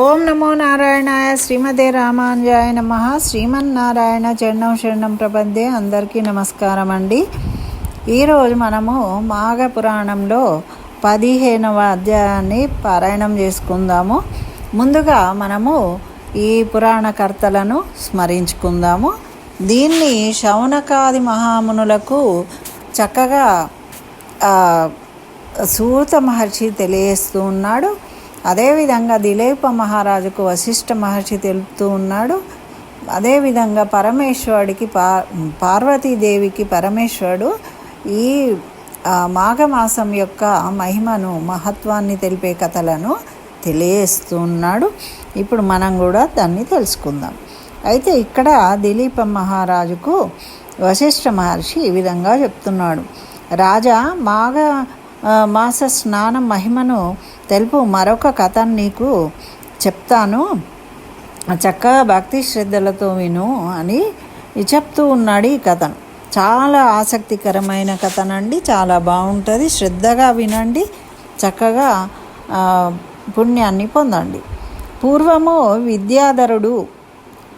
ఓం నమో నారాయణాయ శ్రీమదే రామాంజాయ నమ. శ్రీమన్నారాయణ చరణం శరణం ప్రబంధే అందరికీ నమస్కారం అండి ఈరోజు మనము మాఘ పురాణంలో పదిహేనవ అధ్యాయాన్ని పారాయణం చేసుకుందాము. ముందుగా మనము ఈ పురాణ కర్తలను స్మరించుకుందాము. దీన్ని శౌనకాది మహామునులకు చక్కగా సూత మహర్షి తెలియజేస్తూ ఉన్నాడు. అదేవిధంగా దిలీప మహారాజుకు వశిష్ఠ మహర్షి తెలుపుతూ ఉన్నాడు. అదేవిధంగా పరమేశ్వరుడికి పా పార్వతీదేవికి పరమేశ్వరుడు ఈ మాఘమాసం యొక్క మహిమను మహత్వాన్ని తెలిపే కథలను తెలియజేస్తూ ఉన్నాడు. ఇప్పుడు మనం కూడా దాన్ని తెలుసుకుందాం. అయితే ఇక్కడ దిలీప మహారాజుకు వశిష్ఠ మహర్షి ఈ విధంగా చెప్తున్నాడు. రాజా మాఘ మాస స్నానం మహిమను తెలుపు మరొక కథను నీకు చెప్తాను. చక్కగా భక్తి శ్రద్ధలతో విను అని చెప్తూ ఉన్నాడు ఈ కథను. చాలా ఆసక్తికరమైన కథనండి చాలా బాగుంటుంది. శ్రద్ధగా వినండి చక్కగా పుణ్యాన్ని పొందండి. పూర్వము విద్యాధరుడు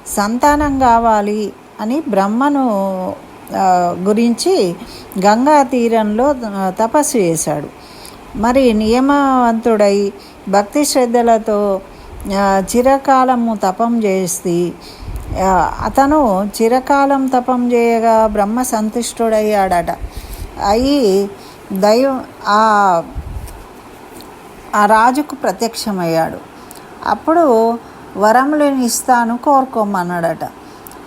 సంతానం కావాలి అని బ్రహ్మను గురించి గంగా తీరంలో తపస్సు చేశాడు. మరి నియమవంతుడై భక్తి శ్రద్ధలతో చిరకాలము తపం చేసి అతను చిరకాలం తపం చేయగా బ్రహ్మ సంతుష్టుడయ్యాడట. అయి దైవం ఆ ఆ రాజుకు ప్రత్యక్షమయ్యాడు. అప్పుడు వరములను ఇస్తాను కోరుకోమన్నాడట.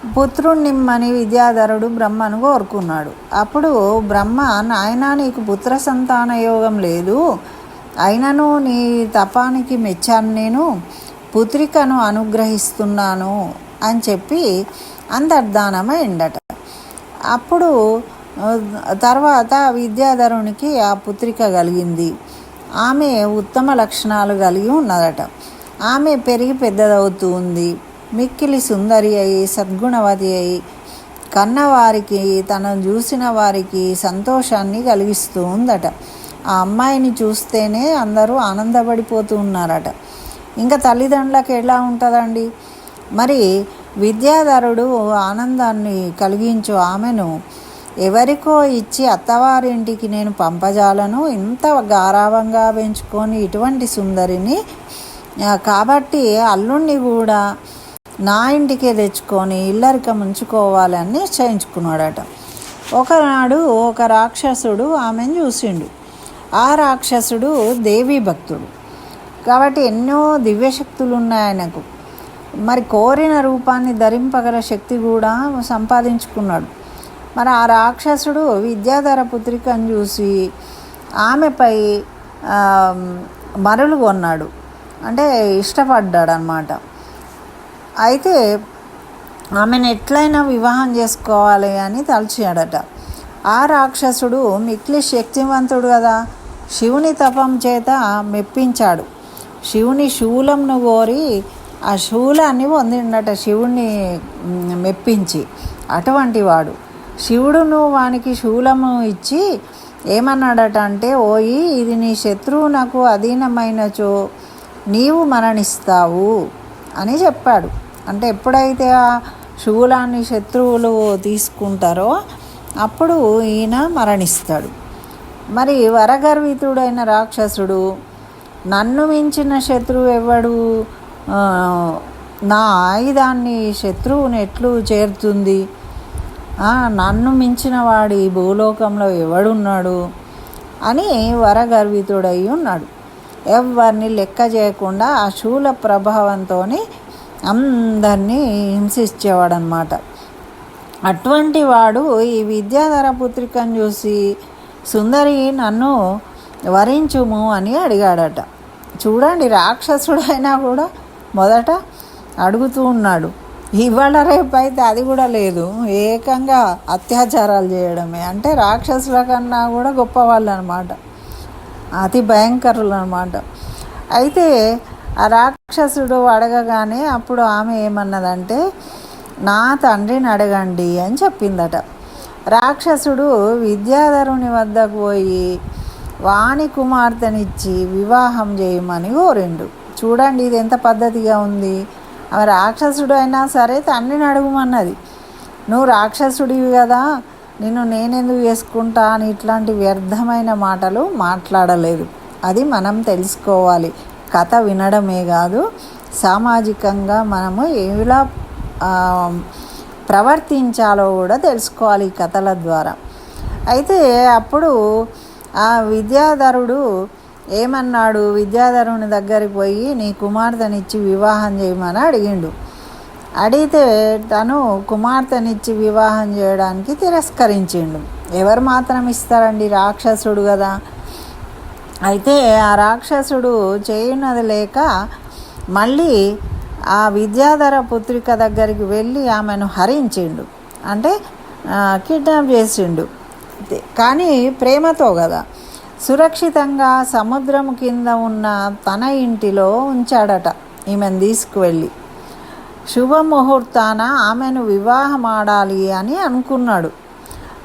పుత్రుణ్ణిమ్మని విద్యాధరుడు బ్రహ్మను కోరుకున్నాడు. అప్పుడు బ్రహ్మ నాయనా నీకు పుత్ర సంతాన యోగం లేదు. అయినను నీ తపానికి మెచ్చాను నేను. పుత్రికను అనుగ్రహిస్తున్నాను అని చెప్పి అంతర్ధానమైండట అప్పుడు తర్వాత విద్యాధరునికి ఆ పుత్రిక కలిగింది. ఆమె ఉత్తమ లక్షణాలు కలిగి ఉన్నదట. ఆమె పెరిగి పెద్దదవుతూ ఉంది. మిక్కిలి సుందరి అయి సద్గుణవతి అయి కన్నవారికి తనను చూసిన వారికి సంతోషాన్ని కలిగిస్తూ ఉందట. ఆ అమ్మాయిని చూస్తేనే అందరూ ఆనందపడిపోతూ ఉన్నారట. ఇంకా తల్లిదండ్రులకు ఎలా ఉంటుందండి? మరి విద్యాధరుడు ఆనందాన్ని కలిగించు ఆమెను ఎవరికో ఇచ్చి అత్తవారింటికి నేను పంపజాలను ఇంత గారావంగా పెంచుకొని ఇటువంటి సుందరిని కాబట్టి అల్లుణ్ణి కూడా నా ఇంటికే తెచ్చుకొని ఇల్లరిక ముంచుకోవాలని నిశ్చయించుకున్నాడట. ఒకనాడు ఒక రాక్షసుడు ఆమెను చూసిండు. ఆ రాక్షసుడు దేవీ భక్తుడు. కాబట్టి ఎన్నో దివ్యశక్తులు ఉన్నాయి ఆయనకు మరి కోరిన రూపాన్ని ధరింపగల శక్తి కూడా సంపాదించుకున్నాడు. మరి ఆ రాక్షసుడు విద్యాధర పుత్రికను చూసి ఆమెపై మరలు కొన్నాడు. అంటే ఇష్టపడ్డాడు అనమాట అయితే ఆమెను ఎట్లయినా వివాహం చేసుకోవాలి అని తలచాడట ఆ రాక్షసుడు మిక్లి శక్తివంతుడు కదా. శివుని తపం చేత మెప్పించాడు. శివుని శూలంను కోరి ఆ శూలాన్ని పొందిండట. శివుణ్ణి మెప్పించి అటువంటి వాడు. శివుడును వానికి శూలము ఇచ్చి ఏమన్నాడట అంటే ఓయి ఇది నీ శత్రువు నాకు అధీనమైనచో నీవు మరణిస్తావు అని చెప్పాడు. అంటే ఎప్పుడైతే ఆ శూలాన్ని శత్రువులు తీసుకుంటారో అప్పుడు ఈయన మరణిస్తాడు. మరి వరగర్వితుడైన రాక్షసుడు నన్ను మించిన శత్రువు ఎవడు? నా ఆయుధాన్ని శత్రువుని ఎట్లు చేరుతుంది? నన్ను మించిన వాడి భూలోకంలో ఎవడున్నాడు? అని వరగర్వితుడై ఉన్నాడు. ఎవరిని లెక్క చేయకుండా ఆ శూల ప్రభావంతోనే అందరినీ హింసించేవాడనమాట అటువంటి వాడు ఈ విద్యాధర పుత్రికను చూసి సుందరి నన్ను వరించుము అని అడిగాడట. చూడండి రాక్షసుడైనా కూడా మొదట అడుగుతూ ఉన్నాడు. ఇవాళ రేపు అయితే అది కూడా లేదు. ఏకంగా అత్యాచారాలు చేయడమే. అంటే రాక్షసుల కన్నా కూడా గొప్పవాళ్ళు అనమాట అతి భయంకరులు అనమాట అయితే ఆ రాక్షసుడు అడగగానే అప్పుడు ఆమె ఏమన్నదంటే నా తండ్రిని అడగండి అని చెప్పిందట. రాక్షసుడు విద్యాధరుని వద్దకు పోయి వాణి కుమార్తెనిచ్చి వివాహం చేయమని కోరిండు. చూడండి ఇది ఎంత పద్ధతిగా ఉంది. ఆమె రాక్షసుడు అయినా సరే తండ్రిని అడుగుమన్నది. నువ్వు రాక్షసుడివి కదా నిన్ను నేనెందుకు చేసుకుంటా అని ఇట్లాంటి వ్యర్థమైన మాటలు మాట్లాడలేదు. అది మనం తెలుసుకోవాలి. కథ వినడమే కాదు సామాజికంగా మనము ఎలా ప్రవర్తించాలో కూడా తెలుసుకోవాలి ఈ కథల ద్వారా. అయితే అప్పుడు ఆ విద్యాధరుడు ఏమన్నాడు విద్యాధరుని దగ్గరికి పోయి నీ కుమార్తెనిచ్చి వివాహం చేయమని అడిగిండు. అడిగితే తను కుమార్తెనిచ్చి వివాహం చేయడానికి తిరస్కరించిండు. ఎవరు మాత్రం ఇస్తారండి రాక్షసుడు కదా? అయితే ఆ రాక్షసుడు చేయున్నది లేక మళ్ళీ ఆ విద్యాధర పుత్రిక దగ్గరికి వెళ్ళి ఆమెను హరించిండు. అంటే కిడ్నాప్ చేసిండు. కానీ ప్రేమతో కదా. సురక్షితంగా సముద్రం కింద ఉన్న తన ఇంటిలో ఉంచాడట ఈమెను తీసుకువెళ్ళి. శుభముహూర్తాన ఆమెను వివాహం ఆడాలి అని అనుకున్నాడు.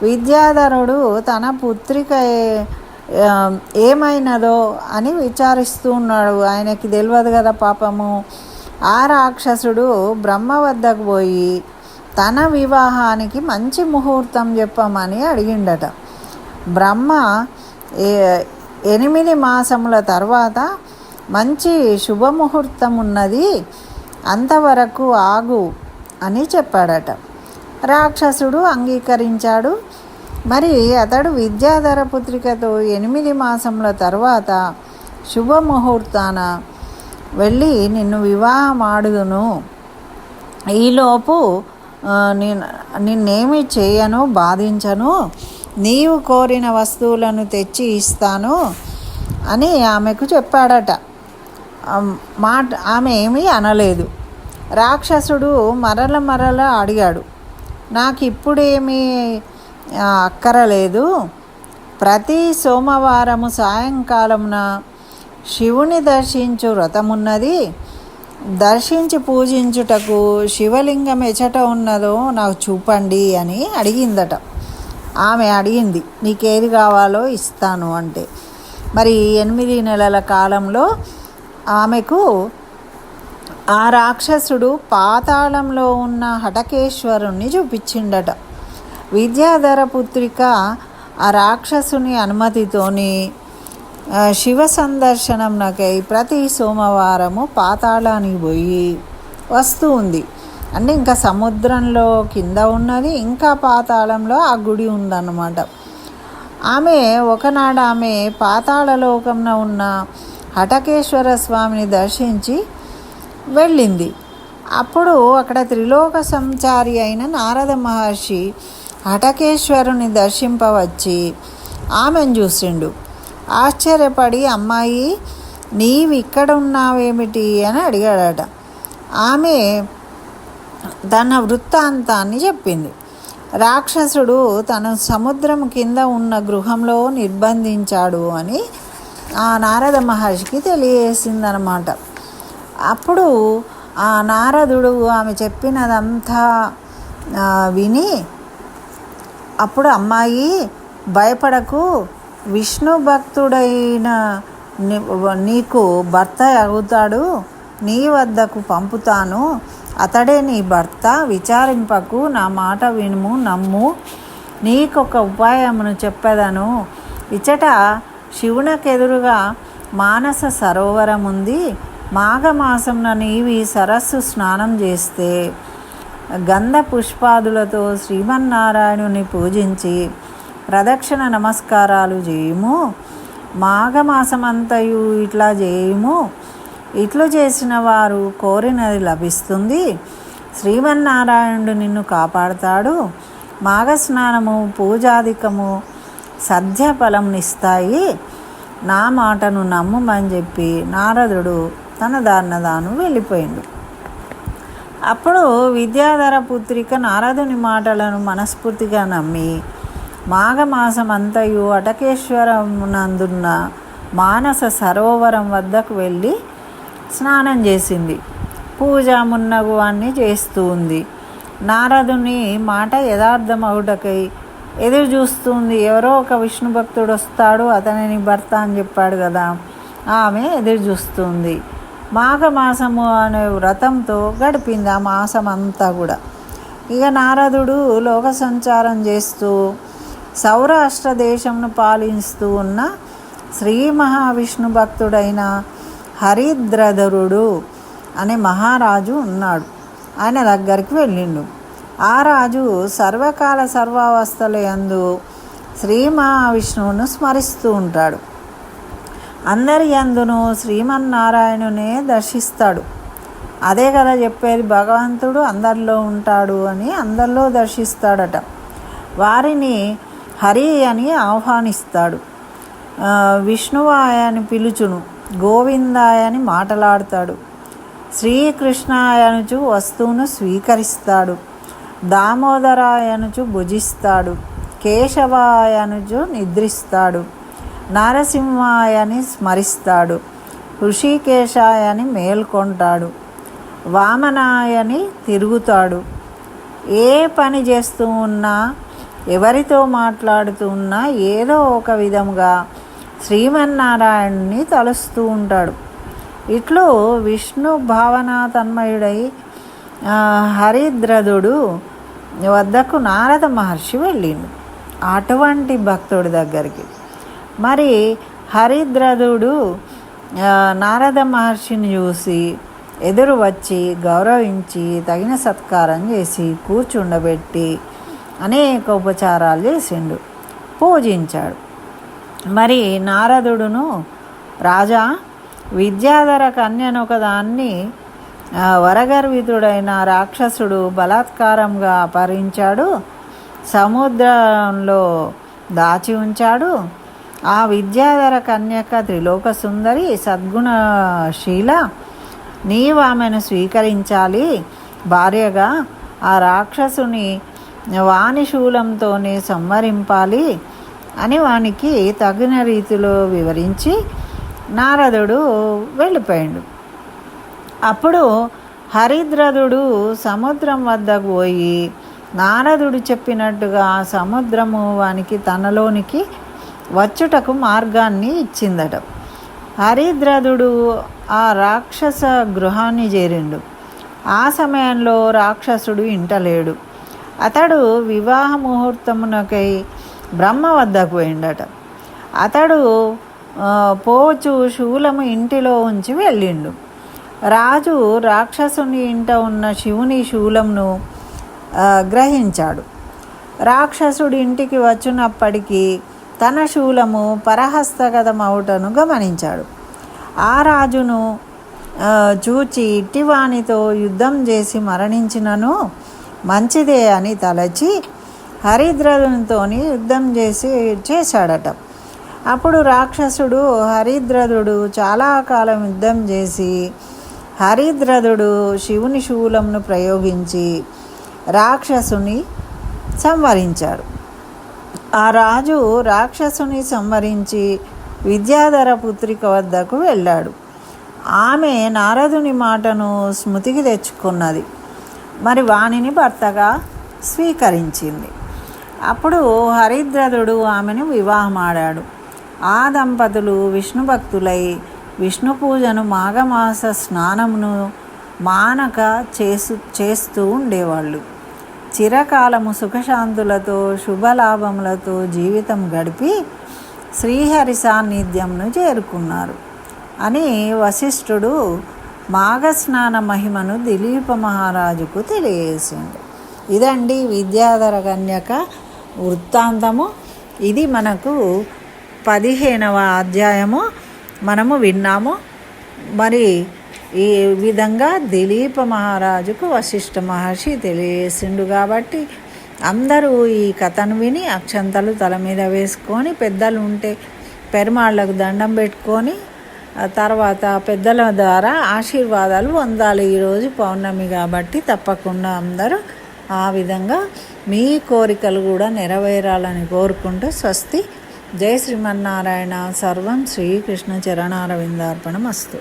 విద్యాధరుడు తన పుత్రిక ఏమైనదో అని విచారిస్తూ ఉన్నాడు. ఆయనకి తెలియదు కదా పాపము. ఆ రాక్షసుడు బ్రహ్మ వద్దకు పోయి తన వివాహానికి మంచి ముహూర్తం చెప్పమని అడిగిండట. బ్రహ్మ ఏ- ఎనిమిది మాసముల తర్వాత మంచి శుభముహూర్తం ఉన్నది అంతవరకు ఆగు అని చెప్పాడట. రాక్షసుడు అంగీకరించాడు. మరి అతడు విద్యాధర పుత్రికతో ఎనిమిది మాసముల తర్వాత శుభముహూర్తాన వెళ్ళి నిన్ను వివాహం ఆడుదును ఈలోపు నేను నిన్నేమి చేయను బాధించను నీవు కోరిన వస్తువులను తెచ్చి ఇస్తాను అని ఆమెకు చెప్పాడట. మాట ఆమె ఏమీ అనలేదు. రాక్షసుడు మరల మరల అడిగాడు నాకు ఇప్పుడేమీ అక్కరలేదు. ప్రతి సోమవారము సాయంకాలమున శివుని దర్శించు వ్రతమున్నది. దర్శించి పూజించుటకు శివలింగం ఎచట ఉన్నదో నాకు చూపండి అని అడిగిందట. ఆమె అడిగింది నీకేది కావాలో ఇస్తాను అంటే. మరి ఎనిమిది నెలల కాలంలో ఆమెకు ఆ రాక్షసుడు పాతాళంలో ఉన్న హటకేశ్వరుణ్ణి చూపించిండట. విద్యాధర పుత్రిక ఆ రాక్షసుని అనుమతితోని శివ సందర్శనంకై ప్రతి సోమవారము పాతాళానికి పోయి వస్తూ ఉంది. అంటే ఇంకా సముద్రంలో కింద ఉన్నది ఇంకా పాతాళంలో ఆ గుడి ఉందన్నమాట. ఆమె ఒకనాడు ఆమె పాతాళలోకంలో ఉన్న హటకేశ్వర స్వామిని దర్శించి వెళ్ళింది. అప్పుడు అక్కడ త్రిలోక సంచారి అయిన నారద మహర్షి హటకేశ్వరుని దర్శింపవచ్చి ఆమెను చూసిండు. ఆశ్చర్యపడి అమ్మాయి నీవిక్కడ ఇక్కడ ఉన్నావేమిటి అని అడిగాడట. ఆమె తన వృత్తాంతాన్ని చెప్పింది. రాక్షసుడు తను సముద్రం కింద ఉన్న గృహంలో నిర్బంధించాడు అని ఆ నారద మహర్షికి తెలియజేసిందనమాట. అప్పుడు ఆ నారదుడు ఆమె చెప్పినదంతా విని అప్పుడు అమ్మాయి భయపడకు. విష్ణు భక్తుడైన నీకు భర్త అవుతాడు. నీ వద్దకు పంపుతాను. అతడే నీ భర్త. విచారింపకు. నా మాట వినుము నమ్ము. నీకొక ఉపాయమును చెప్పదను. ఇచ్చట శివునకెదురుగా మానస సరోవరం ఉంది మాఘమాసంన నీవి సరస్సు స్నానం చేస్తే గంధ పుష్పాదులతో శ్రీమన్నారాయణుని పూజించి ప్రదక్షిణ నమస్కారాలు చేయుము. మాఘమాసమంతయు ఇట్లా చేయుము. ఇట్లు చేసిన వారు కోరినది లభిస్తుంది. శ్రీమన్నారాయణుడు నిన్ను కాపాడుతాడు. మాఘస్నానము పూజాధికము సద్య ఫలంనిస్తాయి నా మాటను నమ్మమని చెప్పి నారదుడు తన దాన్నదాను వెళ్ళిపోయిండు. అప్పుడు విద్యాధర పుత్రిక నారదుని మాటలను మనస్ఫూర్తిగా నమ్మి మాఘమాసం అంతయు అటకేశ్వరమునందున్న మానస సరోవరం వద్దకు వెళ్ళి స్నానం చేసింది. పూజ మున్నగు అన్ని చేస్తూ ఉంది. నారదుని మాట యథార్థమవుటకై ఎదురు చూస్తుంది. ఎవరో ఒక విష్ణు భక్తుడు వస్తాడు అతనిని భర్త అని చెప్పాడు కదా. ఆమె ఎదురు చూస్తుంది. మాఘమాసము అనే వ్రతంతో గడిపింది ఆ మాసం అంతా కూడా. ఇక నారదుడు లోక సంచారం చేస్తూ సౌరాష్ట్ర దేశంను పాలిస్తూ ఉన్న శ్రీ మహావిష్ణు భక్తుడైన హరిద్రధరుడు అనే మహారాజు ఉన్నాడు. ఆయన దగ్గరికి వెళ్ళిండు. ఆ రాజు సర్వకాల సర్వావస్థల యందు శ్రీ మహావిష్ణువును స్మరిస్తూ ఉంటాడు. అందరి అందును శ్రీమన్నారాయణునే దర్శిస్తాడు. అదే కదా చెప్పేది భగవంతుడు అందరిలో ఉంటాడు అని అందరిలో దర్శిస్తాడట. వారిని హరి అని ఆహ్వానిస్తాడు. ఆ, విష్ణువాయ అని పిలుచును గోవిందాయ అని మాటలాడతాడు. శ్రీకృష్ణాయనుచు వస్తువును స్వీకరిస్తాడు. దామోదరాయనుచు భుజిస్తాడు. కేశవాయనుచు నిద్రిస్తాడు. నరసింహాయని స్మరిస్తాడు ఋషికేశాయని మేల్కొంటాడు వామనాయని తిరుగుతాడు. ఏ పని చేస్తూ ఉన్నా ఎవరితో మాట్లాడుతూ ఉన్నా ఏదో ఒక విధంగా శ్రీమన్నారాయణుని తలుస్తూ ఉంటాడు. ఇట్లు విష్ణు భావనా తన్మయుడై హరిద్రదుడు వద్దకు నారద మహర్షి వెళ్ళిండు అటువంటి భక్తుడి దగ్గరికి. మరి హరిద్రదుడు నారద మహర్షిని చూసి ఎదురు వచ్చి గౌరవించి తగిన సత్కారం చేసి కూర్చుండబెట్టి అనేక ఉపచారాలు చేసిండు. పూజించాడు. మరి నారదుడును రాజా విద్యాధర కన్యనొకదాన్ని ఒకదాన్ని వరగర్వితుడైన రాక్షసుడు బలాత్కారంగా అపహరించాడు సముద్రంలో దాచి ఉంచాడు ఆ విద్యాధర కన్యక త్రిలోక సుందరి సద్గుణశీల నీవు ఆమెను స్వీకరించాలి. భార్యగా ఆ రాక్షసుని వాణిశూలంతోనే సంవరింపాలి అని వానికి తగిన రీతిలో వివరించి నారదుడు వెళ్ళిపోయాడు. అప్పుడు హరిద్రదుడు సముద్రం వద్దకు పోయి నారదుడు చెప్పినట్టుగా సముద్రము వానికి తనలోనికి వచ్చుటకు మార్గాన్ని ఇచ్చిందట. హరిద్రదుడు ఆ రాక్షస గృహాన్ని చేరిండు. ఆ సమయంలో రాక్షసుడు ఇంటలేడు. అతడు వివాహ ముహూర్తమునకై బ్రహ్మ వద్దకు పోయిండట. అతడు పోచు శూలము ఇంటిలో ఉంచి వెళ్ళిండు. రాజు రాక్షసుని ఇంట ఉన్న శివుని శూలంను గ్రహించాడు. రాక్షసుడి ఇంటికి వచ్చినప్పటికీ తన శూలము పరహస్తగతమవుటను గమనించాడు. ఆ రాజును చూచి ఇట్టివానితో యుద్ధం చేసి మరణించినను మంచిదే అని తలచి హరిద్రదునితోని యుద్ధం చేసి చేశాడట. అప్పుడు రాక్షసుడు హరిద్రదుడు చాలా కాలం యుద్ధం చేసి హరిద్రదుడు శివుని శూలంను ప్రయోగించి రాక్షసుని సంవరించాడు ఆ రాజు రాక్షసుని సంవరించి విద్యాధర పుత్రిక వద్దకు వెళ్ళాడు. ఆమె నారదుని మాటను స్మృతికి తెచ్చుకున్నది. మరి వాణిని భర్తగా స్వీకరించింది. అప్పుడు హరిద్రదుడు ఆమెను వివాహమాడాడు. ఆ దంపతులు విష్ణు భక్తులై విష్ణు పూజను మాఘమాస స్నానమును మానక చేసు చేస్తూ ఉండేవాళ్ళు. చిరకాలము సుఖశాంతులతో శుభలాభములతో జీవితం గడిపి శ్రీహరి సాన్నిధ్యంను చేరుకున్నారు. అని వశిష్ఠుడు మాఘస్నాన మహిమను దిలీప మహారాజుకు తెలియజేసింది ఇదండి విద్యాధర కన్యక వృత్తాంతము. ఇది మనకు పదిహేనవ అధ్యాయము. మనము విన్నాము. మరి ఈ విధంగా దిలీప మహారాజుకు వశిష్ఠ మహర్షి తెలియసిండు కాబట్టి అందరూ ఈ కథను విని అక్షంతలు తల మీద వేసుకొని పెద్దలు ఉంటే పెరుమాళ్ళకు దండం పెట్టుకొని తర్వాత పెద్దల ద్వారా ఆశీర్వాదాలు పొందాలి ఈరోజు పౌర్ణమి కాబట్టి తప్పకుండా అందరూ ఆ విధంగా మీ కోరికలు కూడా నెరవేరాలని కోరుకుంటూ స్వస్తి. జై శ్రీమన్నారాయణ. సర్వం శ్రీకృష్ణ చరణారవిందార్పణం అస్తు